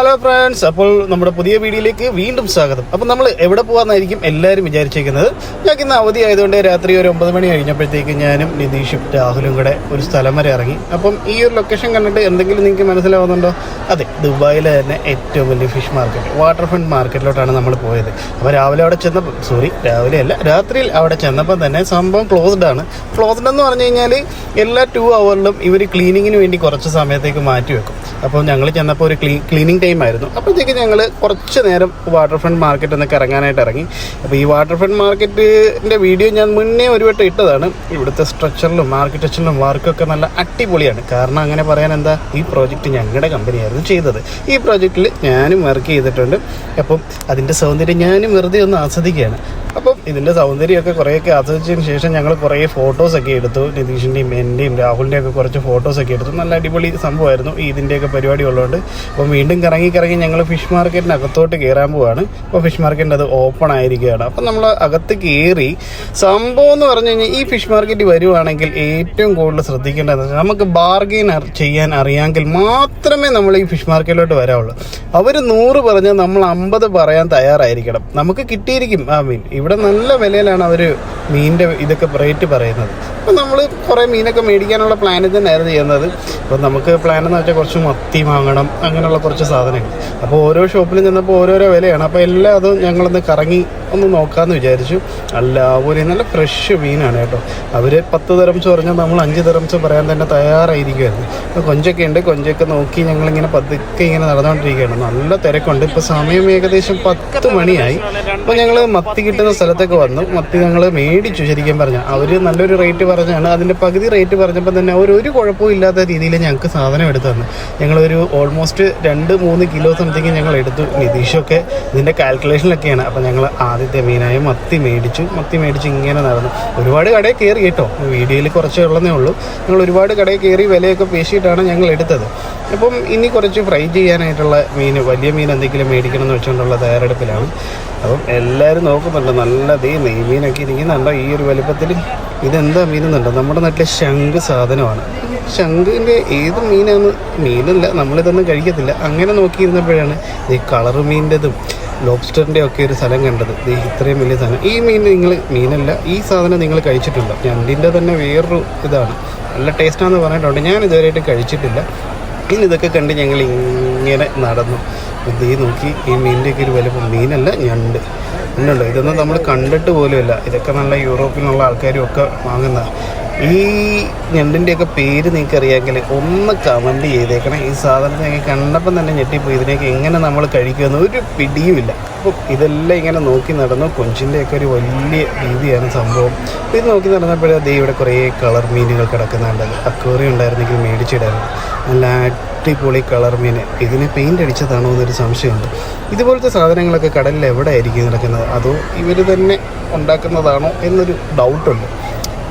Hello friends അപ്പോൾ നമ്മുടെ പുതിയ വീഡിയോയിലേക്ക് വീണ്ടും സ്വാഗതം. അപ്പോൾ നമ്മൾ എവിടെ പോകാമെന്നായിരിക്കും എല്ലാവരും വിചാരിച്ചേക്കുന്നത്. ഞങ്ങൾക്ക് ഇന്ന് അവധി ആയതുകൊണ്ട് രാത്രി ഒരു ഒമ്പത് മണി കഴിഞ്ഞപ്പോഴത്തേക്ക് ഞാനും നിതീഷും രാഹുലും കൂടെ ഒരു സ്ഥലം വരെ ഇറങ്ങി. അപ്പം ഈ ഒരു ലൊക്കേഷൻ കണ്ടിട്ട് എന്തെങ്കിലും നിങ്ങൾക്ക് മനസ്സിലാവുന്നുണ്ടോ? അതെ ദുബായിലെ തന്നെ ഏറ്റവും വലിയ ഫിഷ് മാർക്കറ്റ് വാട്ടർ ഫ്രണ്ട് മാർക്കറ്റിലോട്ടാണ് നമ്മൾ പോയത്. അപ്പോൾ രാവിലെ അവിടെ ചെന്നപ്പോൾ സോറി രാവിലെ അല്ല രാത്രിയിൽ അവിടെ ചെന്നപ്പോൾ തന്നെ സംഭവം ക്ലോസ്ഡ് ആണ്. ക്ലോസ്ഡ് എന്ന് പറഞ്ഞു കഴിഞ്ഞാൽ എല്ലാ ടു അവറിലും ഇവർ ക്ലീനിങ്ങിന് വേണ്ടി കുറച്ച് സമയത്തേക്ക് മാറ്റി വെക്കും. അപ്പോൾ ഞങ്ങൾ ചെന്നപ്പോൾ ഒരു ക്ലീ ക്ലീനിങ് ടൈം ആയിരുന്നു. അപ്പോഴത്തേക്ക് ഞങ്ങൾ കുറച്ച് നേരം വാട്ടർ ഫ്രണ്ട് മാർക്കറ്റ് എന്നൊക്കെ ഇറങ്ങാനായിട്ട് ഇറങ്ങി. അപ്പോൾ ഈ വാട്ടർ ഫ്രണ്ട് മാർക്കറ്റിന്റെ വീഡിയോ ഞാൻ മുന്നേ ഒരു വട്ടം ഇട്ടതാണ്. ഇവിടുത്തെ സ്ട്രക്ചറിലും ആർക്കിടെക്ചറിലും വർക്കൊക്കെ നല്ല അടിപൊളിയാണ്. കാരണം അങ്ങനെ പറയാൻ എന്താ ഈ പ്രോജക്റ്റ് ഞങ്ങളുടെ കമ്പനിയായിരുന്നു ചെയ്തത്. ഈ പ്രോജക്റ്റിൽ ഞാനും വർക്ക് ചെയ്തിട്ടുണ്ട്. അപ്പം അതിന്റെ സൗന്ദര്യം ഞാനും വെറുതെ ഒന്ന് ആസ്വദിക്കുകയാണ്. അപ്പം ഇതിന്റെ സൗന്ദര്യമൊക്കെ കുറേയൊക്കെ ആസ്വദിച്ചതിന് ശേഷം ഞങ്ങൾ കുറേ ഫോട്ടോസൊക്കെ എടുത്തു. നിതീഷിന്റെയും എന്റെയും രാഹുലിന്റെയും ഒക്കെ കുറച്ച് ഫോട്ടോസൊക്കെ എടുത്തു. നല്ല അടിപൊളി സംഭവമായിരുന്നു ഇതിന്റെയൊക്കെ പരിപാടി ഉള്ളതുകൊണ്ട് അപ്പം വീണ്ടും കറങ്ങി കറങ്ങി ഞങ്ങൾ ഫിഷ് മാർക്കറ്റിന് അകത്തോട്ട് കയറാൻ പോവാണ്. അപ്പോൾ ഫിഷ് മാർക്കറ്റിന്റെ അത് ഓപ്പൺ ആയിരിക്കുകയാണ്. അപ്പം നമ്മൾ അകത്ത് കയറി സംഭവം എന്ന് പറഞ്ഞു കഴിഞ്ഞാൽ ഈ ഫിഷ് മാർക്കറ്റ് വരുവാണെങ്കിൽ ഏറ്റവും കൂടുതൽ ശ്രദ്ധിക്കേണ്ടത് നമുക്ക് ബാർഗെയിൻ ചെയ്യാൻ അറിയാമെങ്കിൽ മാത്രമേ നമ്മൾ ഈ ഫിഷ് മാർക്കറ്റിലോട്ട് വരാവുള്ളൂ. അവർ നൂറ് പറഞ്ഞാൽ നമ്മൾ അമ്പത് പറയാൻ തയ്യാറായിരിക്കണം. നമുക്ക് കിട്ടിയിരിക്കും. ആ മീൻ. ഇവിടെ നല്ല വിലയിലാണ് അവർ മീനിന്റെ ഇതൊക്കെ റേറ്റ് പറയുന്നത്. അപ്പോൾ നമ്മൾ കുറേ മീനൊക്കെ മേടിക്കാനുള്ള പ്ലാൻ തന്നെയായിരുന്നു ചെയ്യുന്നത്. അപ്പോൾ നമുക്ക് പ്ലാൻ എന്ന് വെച്ചാൽ കുറച്ച് മത്തി വാങ്ങണം അങ്ങനെയുള്ള കുറച്ച് സാധനങ്ങൾ. അപ്പോൾ ഓരോ ഷോപ്പിലും ചെന്നപ്പോൾ ഓരോരോ വിലയാണ്. അപ്പോൾ എല്ലാം അതും ഞങ്ങളൊന്ന് കറങ്ങി ഒന്ന് നോക്കാമെന്ന് വിചാരിച്ചു. അല്ല ഒരു നല്ല ഫ്രഷ് മീനാണ് കേട്ടോ. അവർ പത്ത് തരംസ് പറഞ്ഞാൽ നമ്മൾ അഞ്ച് തരംസ് പറയാൻ തന്നെ തയ്യാറായിരിക്കുമായിരുന്നു കൊഞ്ചൊക്കെ ഉണ്ട് കൊഞ്ചൊക്കെ നോക്കി ഞങ്ങളിങ്ങനെ പതുക്കെ ഇങ്ങനെ നടന്നുകൊണ്ടിരിക്കുകയാണ് നല്ല തിരക്കുണ്ട്. ഇപ്പോൾ സമയം ഏകദേശം പത്ത് മണിയായി. അപ്പോൾ ഞങ്ങൾ മത്തി കിട്ടുന്ന സ്ഥലത്തൊക്കെ വന്നു. മത്തി ഞങ്ങൾ മേടിച്ചു ശരിക്കും പറഞ്ഞാൽ അവർ നല്ലൊരു റേറ്റ് പറഞ്ഞാണ്. അതിന്റെ പകുതി റേറ്റ് പറഞ്ഞപ്പോൾ തന്നെ അവർ ഒരു കുഴപ്പവും ഇല്ലാത്ത രീതിയിൽ ഞങ്ങൾക്ക് സാധനം എടുത്തു തന്നു. ഞങ്ങളൊരു ഓൾമോസ്റ്റ് രണ്ട് മൂന്ന് കിലോ സംതിങ് ഞങ്ങൾ എടുത്തു. നിതീഷൊക്കെ ഇതിന്റെ കാൽക്കുലേഷനിലൊക്കെയാണ് അപ്പോൾ ഞങ്ങൾ ആദ്യത്തെ മീനായ മത്തി മേടിച്ചു. മത്തി മേടിച്ച് ഇങ്ങനെ നടന്നു. ഒരുപാട് കടയിൽ കയറി കേട്ടോ. വീഡിയോയിൽ കുറച്ചേ ഉള്ളതേ ഉള്ളൂ. ഞങ്ങൾ ഒരുപാട് കടയിൽ കയറി വിലയൊക്കെ പേശിയിട്ടാണ് ഞങ്ങൾ എടുത്തത്. അപ്പം ഇനി കുറച്ച് ഫ്രൈ ചെയ്യാനായിട്ടുള്ള മീൻ വലിയ മീൻ എന്തെങ്കിലും മേടിക്കണം എന്ന് വെച്ചുകൊണ്ടുള്ള തയ്യാറെടുപ്പിലാണ്. അപ്പം എല്ലാവരും നോക്കുന്നുണ്ട്. നല്ല ദേ നെയ്മീനൊക്കെ ഇരിക്കുന്നുണ്ടോ. ഈ ഒരു വലുപ്പത്തിൽ ഇതെന്താ മീനെന്നുണ്ടോ നമ്മുടെ നാട്ടിലെ ശംഖ് സാധനമാണ്. ശംഖിന്റെ ഏത് മീനാണ് മീനല്ല. നമ്മളിതൊന്നും കഴിക്കത്തില്ല. അങ്ങനെ നോക്കിയിരുന്നപ്പോഴാണ് ഈ കളർ മീനിന്റെതും ലോബ്സ്റ്ററിന്റെ ഒക്കെ ഒരു സ്ഥലം കണ്ടത്. ഇത്രയും വലിയ സാധനം. ഈ മീൻ നിങ്ങൾ മീനല്ല ഈ സാധനം നിങ്ങൾ കഴിച്ചിട്ടുണ്ടോ? ഞണ്ടിന്റെ തന്നെ വേറൊരു ഇതാണ്. നല്ല ടേസ്റ്റാണെന്ന് പറഞ്ഞിട്ടുണ്ട്. ഞാൻ ഇതുവരെയായിട്ട് കഴിച്ചിട്ടില്ല. ഇനി ഇതൊക്കെ കണ്ട് ഞങ്ങൾ ഇങ്ങനെ നടന്നു. ഇത് ഈ നോക്കി ഈ മീനിന്റെയൊക്കെ ഒരു വലുപ്പം മീനല്ല ഞണ്ട്. ഞണ്ടുണ്ടോ ഇതൊന്നും നമ്മൾ കണ്ടിട്ട് പോലുമില്ല. ഇതൊക്കെ നല്ല യൂറോപ്പിൽ നിന്നുള്ള ആൾക്കാരും ഒക്കെ വാങ്ങുന്ന ഈ ഞണ്ടിന്റെയൊക്കെ പേര് നിങ്ങൾക്ക് അറിയാമെങ്കിൽ ഒന്ന് കമന്റ് ചെയ്തേക്കണം. ഈ സാധനത്തെ ഞങ്ങൾ കണ്ടപ്പം തന്നെ ഞെട്ടിപ്പോയി. ഇതിനെയൊക്കെ എങ്ങനെ നമ്മൾ കഴിക്കുമെന്ന് ഒരു പിടിയുമില്ല. അപ്പം ഇതെല്ലാം ഇങ്ങനെ നോക്കി നടന്നു. കൊഞ്ചിന്റെയൊക്കെ ഒരു വലിയ രീതിയാണ് സംഭവം. ഇത് നോക്കി നടന്നപ്പോഴേ അതേ ഇവിടെ കുറേ കളർ മീനുകൾ കിടക്കുന്നുണ്ടത് അക്വേറി ഉണ്ടായിരുന്നെങ്കിൽ മേടിച്ചിടായിരുന്നു. നല്ല അടിപൊളി കളർ മീൻ. ഇതിന് പെയിന്റ് അടിച്ചതാണോ എന്നൊരു സംശയമുണ്ട്. ഇതുപോലത്തെ സാധനങ്ങളൊക്കെ കടലിൽ എവിടെ ആയിരിക്കും നടക്കുന്നത് അതോ ഇവർ തന്നെ ഉണ്ടാക്കുന്നതാണോ എന്നൊരു ഡൗട്ടുണ്ട്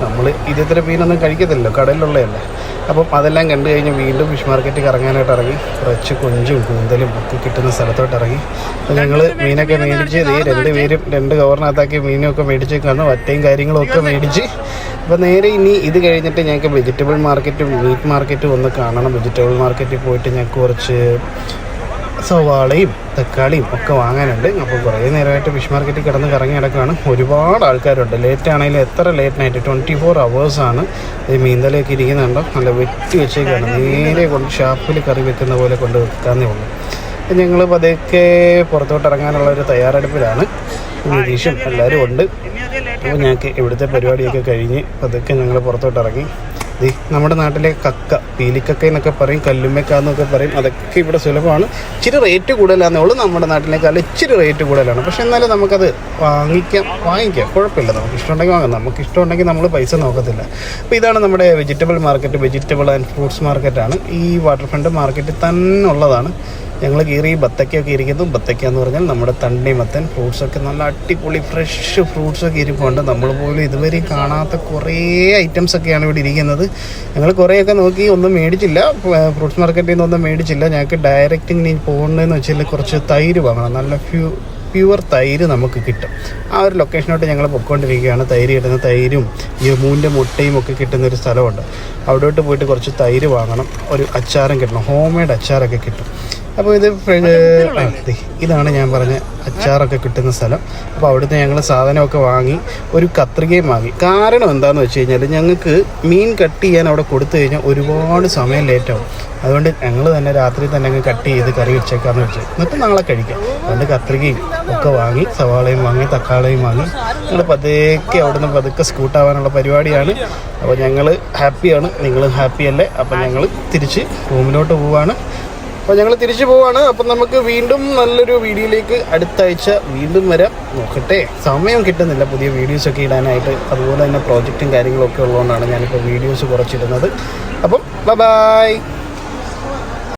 നമ്മൾ ഇതത്ര മീനൊന്നും കഴിക്കത്തില്ലല്ലോ കടലിലുള്ളതല്ലേ. അപ്പം അതെല്ലാം കണ്ടു കഴിഞ്ഞ് വീണ്ടും ഫിഷ് മാർക്കറ്റിൽ ഇറങ്ങാനായിട്ട് ഇറങ്ങി. കുറച്ച് കൊഞ്ചും കൂന്തലും ഒക്കെ കിട്ടുന്ന സ്ഥലത്തോട്ട് ഇറങ്ങി. അപ്പം ഞങ്ങൾ മീനൊക്കെ മേടിച്ച് ഈ രണ്ട് പേരും രണ്ട് കവറിനകത്താക്കി മീനൊക്കെ മേടിച്ച് കന്നു വറ്റയും കാര്യങ്ങളും ഒക്കെ മേടിച്ച്. അപ്പോൾ നേരെ ഇനി ഇത് കഴിഞ്ഞിട്ട് ഞങ്ങൾക്ക് വെജിറ്റബിൾ മാർക്കറ്റും മീറ്റ് മാർക്കറ്റും ഒന്ന് കാണണം. വെജിറ്റബിൾ മാർക്കറ്റിൽ പോയിട്ട് ഞങ്ങൾക്ക് കുറച്ച് സവാളയും തക്കാളിയും ഒക്കെ വാങ്ങാനുണ്ട്. അപ്പോൾ കുറേ നേരമായിട്ട് ഫിഷ് മാർക്കറ്റിൽ കിടന്ന് കറങ്ങി കിടക്കുകയാണ് ഒരുപാട് ആൾക്കാരുണ്ട്. ലേറ്റ് ആണെങ്കിലും എത്ര ലേറ്റ് നൈറ്റ് ട്വന്റി ഫോർ അവേഴ്സാണ് ഈ മീന്തലയൊക്കെ ഇരിക്കുന്നുണ്ടോ? നല്ല വെട്ടി വെച്ചേക്കാണ്. നേരെ കൊണ്ട് ഷാപ്പിൽ കറി വെക്കുന്ന പോലെ കൊണ്ട് വെക്കാന്നേ ഉള്ളൂ. ഞങ്ങൾ പതുക്കെ പുറത്തോട്ട് ഇറങ്ങാനുള്ള ഒരു തയ്യാറെടുപ്പിലാണ്. നിതീഷും എല്ലാവരും ഉണ്ട്. അപ്പോൾ ഞങ്ങൾക്ക് ഇവിടുത്തെ പരിപാടിയൊക്കെ കഴിഞ്ഞ് പതുക്കെ ഞങ്ങൾ പുറത്തോട്ട് ഇറങ്ങി നമ്മുടെ നാട്ടിലെ കക്ക പീലിക്കക്ക എന്നൊക്കെ പറയും കല്ലുമ്മക്ക എന്നൊക്കെ പറയും അതൊക്കെ ഇവിടെ സുലഭമാണ്. ഇച്ചിരി റേറ്റ് കൂടുതലാണെന്നേ ഉള്ളൂ നമ്മുടെ നാട്ടിലേക്കാൾ ഇച്ചിരി റേറ്റ് കൂടുതലാണ്. പക്ഷെ എന്നാലും നമുക്കത് വാങ്ങിക്കാം വാങ്ങിക്കാം. കുഴപ്പമില്ല നമുക്ക് ഇഷ്ടമുണ്ടെങ്കിൽ വാങ്ങാം. നമുക്ക് ഇഷ്ടമുണ്ടെങ്കിൽ നമ്മൾ പൈസ നോക്കത്തില്ല. അപ്പോൾ ഇതാണ് നമ്മുടെ vegetable market vegetable and fruits മാർക്കറ്റാണ് ഈ വാട്ടർ ഫ്രണ്ട് മാർക്കറ്റിൽ തന്നെ ഉള്ളതാണ്. ഞങ്ങൾ കീറി ബത്തക്കയൊക്കെ ഇരിക്കുന്നു ബത്തക്ക എന്ന് പറഞ്ഞാൽ നമ്മുടെ തണ്ണി മത്തൻ ഫ്രൂട്ട്സൊക്കെ നല്ല അടിപൊളി ഫ്രഷ് ഫ്രൂട്ട്സൊക്കെ ഇരിപ്പുണ്ട്. നമ്മൾ പോലും ഇതുവരെ കാണാത്ത കുറേ ഐറ്റംസ് ഒക്കെയാണ് ഇവിടെ ഇരിക്കുന്നത്. ഞങ്ങൾ കുറേയൊക്കെ നോക്കി ഒന്നും മേടിച്ചില്ല. ഫ്രൂട്ട്സ് മാർക്കറ്റിൽ നിന്നൊന്നും മേടിച്ചില്ല. ഞങ്ങൾക്ക് ഡയറക്റ്റ് ഇങ്ങനെ പോകുന്നതെന്ന് വെച്ചാൽ കുറച്ച് തൈര് വാങ്ങണം. നല്ല ഫ്യൂ പ്യുവർ തൈര് നമുക്ക് കിട്ടും. ആ ഒരു ലൊക്കേഷനോട്ട് ഞങ്ങൾ പൊയ്ക്കൊണ്ടിരിക്കുകയാണ്. തൈര് കിട്ടുന്ന തൈരും ഈ മൂന്റെ മുട്ടയും ഒക്കെ കിട്ടുന്ന ഒരു സ്ഥലമുണ്ട്. അവിടോട്ട് പോയിട്ട് കുറച്ച് തൈര് വാങ്ങണം. ഒരു അച്ചാറും കിട്ടണം. ഹോം മെയ്ഡ് അച്ചാറൊക്കെ കിട്ടും. അപ്പോൾ ഇത് ഫ്രണ്ട് ഇതാണ് ഞാൻ പറഞ്ഞ അച്ചാറൊക്കെ കിട്ടുന്ന സ്ഥലം. അപ്പോൾ അവിടുന്ന് ഞങ്ങൾ സാധനമൊക്കെ വാങ്ങി ഒരു കത്രികയും വാങ്ങി. കാരണം എന്താണെന്ന് വെച്ച് കഴിഞ്ഞാൽ ഞങ്ങൾക്ക് മീൻ കട്ട് ചെയ്യാൻ അവിടെ കൊടുത്തു കഴിഞ്ഞാൽ ഒരുപാട് സമയം ലേറ്റാവും അതുകൊണ്ട് ഞങ്ങൾ തന്നെ രാത്രി തന്നെ അങ്ങ് കട്ട് ചെയ്ത് കറി വെച്ചേക്കാന്ന് വെച്ചു. എന്നിട്ട് നാളെ കഴിക്കാം. അതുകൊണ്ട് കത്രികയും ഒക്കെ വാങ്ങി സവാളയും വാങ്ങി തക്കാളിയും വാങ്ങി. ഞങ്ങൾ പതുക്കെ അവിടുന്ന് പതുക്കെ സ്കൂട്ടാവാനുള്ള പരിപാടിയാണ്. അപ്പോൾ ഞങ്ങൾ ഹാപ്പിയാണ് നിങ്ങളും ഹാപ്പിയല്ലേ അപ്പോൾ ഞങ്ങൾ തിരിച്ച് റൂമിലോട്ട് പോവാണ്. അപ്പോൾ ഞങ്ങൾ തിരിച്ചു പോവാണ്. അപ്പം നമുക്ക് വീണ്ടും നല്ലൊരു വീഡിയോയിലേക്ക് അടുത്ത ആഴ്ച വീണ്ടും വരാം. നോക്കട്ടെ. സമയം കിട്ടുന്നില്ല. പുതിയ വീഡിയോസ് ഒക്കെ ഇടാനായിട്ട്. അതുപോലെ തന്നെ പ്രോജക്റ്റും കാര്യങ്ങളൊക്കെ ഉള്ളതുകൊണ്ടാണ് ഞാനിപ്പോൾ വീഡിയോസ് കുറച്ചിടുന്നത്. അപ്പം ബൈ